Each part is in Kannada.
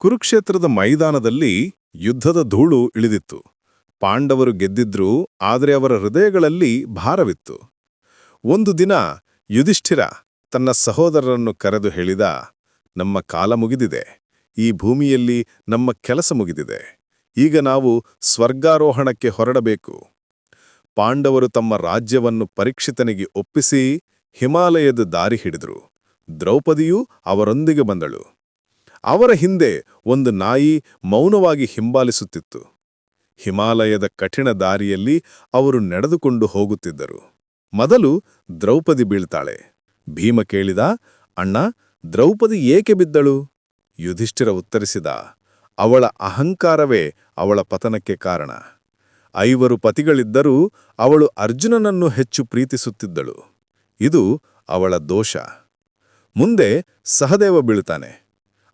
ಕುರುಕ್ಷೇತ್ರದ ಮೈದಾನದಲ್ಲಿ ಯುದ್ಧದ ಧೂಳು ಇಳಿದಿತ್ತು. ಪಾಂಡವರು ಗೆದ್ದಿದ್ರು ಆದರೆ ಅವರ ಹೃದಯಗಳಲ್ಲಿ ಭಾರವಿತ್ತು. ಒಂದು ದಿನ ಯುಧಿಷ್ಠಿರ ತನ್ನ ಸಹೋದರರನ್ನು ಕರೆದು ಹೇಳಿದ, ನಮ್ಮ ಕಾಲ ಮುಗಿದಿದೆ. ಈ ಭೂಮಿಯಲ್ಲಿ ನಮ್ಮ ಕೆಲಸ ಮುಗಿದಿದೆ. ಈಗ ನಾವು ಸ್ವರ್ಗಾರೋಹಣಕ್ಕೆ ಹೊರಡಬೇಕು. ಪಾಂಡವರು ತಮ್ಮ ರಾಜ್ಯವನ್ನು ಪರೀಕ್ಷಿತನಿಗೆ ಒಪ್ಪಿಸಿ ಹಿಮಾಲಯದ ದಾರಿ ಹಿಡಿದರು. ದ್ರೌಪದಿಯೂ ಅವರೊಂದಿಗೆ ಬಂದಳು. ಅವರ ಹಿಂದೆ ಒಂದು ನಾಯಿ ಮೌನವಾಗಿ ಹಿಂಬಾಲಿಸುತ್ತಿತ್ತು. ಹಿಮಾಲಯದ ಕಠಿಣ ದಾರಿಯಲ್ಲಿ ಅವರು ನಡೆದುಕೊಂಡು ಹೋಗುತ್ತಿದ್ದರು. ಮೊದಲು ದ್ರೌಪದಿ ಬೀಳ್ತಾಳೆ. ಭೀಮ ಕೇಳಿದ, ಅಣ್ಣ, ದ್ರೌಪದಿ ಏಕೆ ಬಿದ್ದಳು? ಯುಧಿಷ್ಠಿರ ಉತ್ತರಿಸಿದ, ಅವಳ ಅಹಂಕಾರವೇ ಅವಳ ಪತನಕ್ಕೆ ಕಾರಣ. ಐವರು ಪತಿಗಳಿದ್ದರೂ ಅವಳು ಅರ್ಜುನನನ್ನು ಹೆಚ್ಚು ಪ್ರೀತಿಸುತ್ತಿದ್ದಳು. ಇದು ಅವಳ ದೋಷ. ಮುಂದೆ ಸಹದೇವ ಬೀಳುತ್ತಾನೆ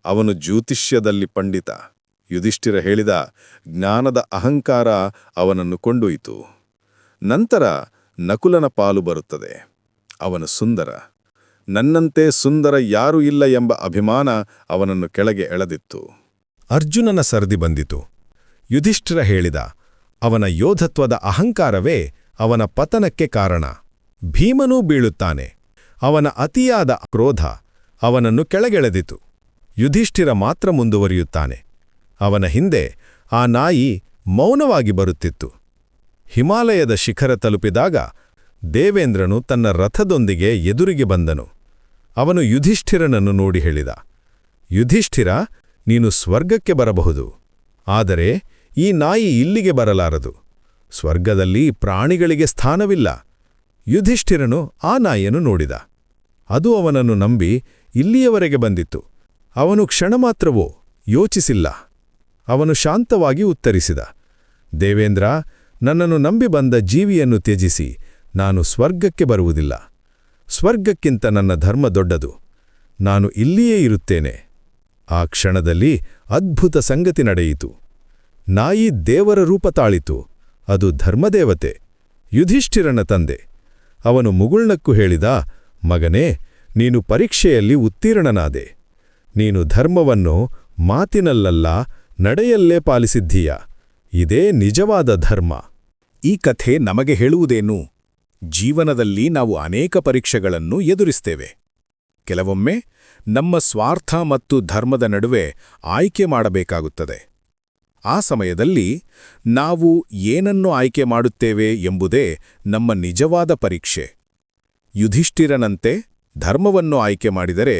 ಅವನು ಜ್ಯೋತಿಷ್ಯದಲ್ಲಿ ಪಂಡಿತ. ಯುಧಿಷ್ಠಿರ ಹೇಳಿದ ಜ್ಞಾನದ ಅಹಂಕಾರ ಅವನನ್ನು ಕೊಂಡೊಯ್ತು ನಂತರ ನಕುಲನ ಪಾಲು ಬರುತ್ತದೆ. ಅವನು ಸುಂದರ. ನನ್ನಂತೆ ಸುಂದರ ಯಾರೂ ಇಲ್ಲ ಎಂಬ ಅಭಿಮಾನ ಅವನನ್ನು ಕೆಳಗೆ ಎಳೆದಿತ್ತು. ಅರ್ಜುನನ ಸರದಿ ಬಂದಿತು. ಯುಧಿಷ್ಠಿರ ಹೇಳಿದ, ಅವನ ಯೋಧತ್ವದ ಅಹಂಕಾರವೇ ಅವನ ಪತನಕ್ಕೆ ಕಾರಣ. ಭೀಮನೂ ಬೀಳುತ್ತಾನೆ. ಅವನ ಅತಿಯಾದ ಕ್ರೋಧ ಅವನನ್ನು ಕೆಳಗೆಳೆದಿತು. ಯುಧಿಷ್ಠಿರ ಮಾತ್ರ ಮುಂದುವರಿಯುತ್ತಾನೆ. ಅವನ ಹಿಂದೆ ಆ ನಾಯಿ ಮೌನವಾಗಿ ಬರುತ್ತಿತ್ತು. ಹಿಮಾಲಯದ ಶಿಖರ ತಲುಪಿದಾಗ ದೇವೇಂದ್ರನು ತನ್ನ ರಥದೊಂದಿಗೆ ಎದುರಿಗೆ ಬಂದನು. ಅವನು ಯುಧಿಷ್ಠಿರನನ್ನು ನೋಡಿ ಹೇಳಿದ, ಯುಧಿಷ್ಠಿರ, ನೀನು ಸ್ವರ್ಗಕ್ಕೆ ಬರಬಹುದು. ಆದರೆ ಈ ನಾಯಿ ಇಲ್ಲಿಗೆ ಬರಲಾರದು. ಸ್ವರ್ಗದಲ್ಲಿ ಪ್ರಾಣಿಗಳಿಗೆ ಸ್ಥಾನವಿಲ್ಲ. ಯುಧಿಷ್ಠಿರನು ಆ ನಾಯಿಯನ್ನು ನೋಡಿದ. ಅದು ಅವನನ್ನು ನಂಬಿ ಇಲ್ಲಿಯವರೆಗೆ ಬಂದಿತ್ತು. ಅವನು ಕ್ಷಣ ಮಾತ್ರವೋ ಯೋಚಿಸಿಲ್ಲ. ಅವನು ಶಾಂತವಾಗಿ ಉತ್ತರಿಸಿದ, ದೇವೇಂದ್ರ, ನನ್ನನ್ನು ನಂಬಿ ಬಂದ ಜೀವಿಯನ್ನು ತ್ಯಜಿಸಿ, ನಾನು ಸ್ವರ್ಗಕ್ಕೆ ಬರುವುದಿಲ್ಲ. ಸ್ವರ್ಗಕ್ಕಿಂತ ನನ್ನ ಧರ್ಮ ದೊಡ್ಡದು. ನಾನು ಇಲ್ಲಿಯೇ ಇರುತ್ತೇನೆ. ಆ ಕ್ಷಣದಲ್ಲಿ ಅದ್ಭುತ ಸಂಗತಿ ನಡೆಯಿತು. ನಾಯಿ ದೇವರ ರೂಪ ತಾಳಿತು. ಅದು ಧರ್ಮದೇವತೆ, ಯುಧಿಷ್ಠಿರನ ತಂದೆ. ಅವನು ಮುಗುಳ್ನಕ್ಕು ಹೇಳಿದ, ಮಗನೇ, ನೀನು ಪರೀಕ್ಷೆಯಲ್ಲಿ ಉತ್ತೀರ್ಣನಾದೆ. ನೀನು ಧರ್ಮವನ್ನು ಮಾತಿನಲ್ಲಲ್ಲ, ನಡೆಯಲ್ಲೇ ಪಾಲಿಸಿದ್ದೀಯ. ಇದೇ ನಿಜವಾದ ಧರ್ಮ. ಈ ಕಥೆ ನಮಗೆ ಹೇಳುವುದೇನು? ಜೀವನದಲ್ಲಿ ನಾವು ಅನೇಕ ಪರೀಕ್ಷೆಗಳನ್ನು ಎದುರಿಸ್ತೇವೆ. ಕೆಲವೊಮ್ಮೆ ನಮ್ಮ ಸ್ವಾರ್ಥ ಮತ್ತು ಧರ್ಮದ ನಡುವೆ ಆಯ್ಕೆ ಮಾಡಬೇಕಾಗುತ್ತದೆ. ಆ ಸಮಯದಲ್ಲಿ ನಾವು ಏನನ್ನು ಆಯ್ಕೆ ಮಾಡುತ್ತೇವೆ ಎಂಬುದೇ ನಮ್ಮ ನಿಜವಾದ ಪರೀಕ್ಷೆ. ಯುಧಿಷ್ಠಿರನಂತೆ ಧರ್ಮವನ್ನು ಆಯ್ಕೆ ಮಾಡಿದರೆ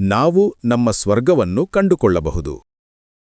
ನಾವು ನಮ್ಮ ಸ್ವರ್ಗವನ್ನು ಕಂಡುಕೊಳ್ಳಬಹುದು.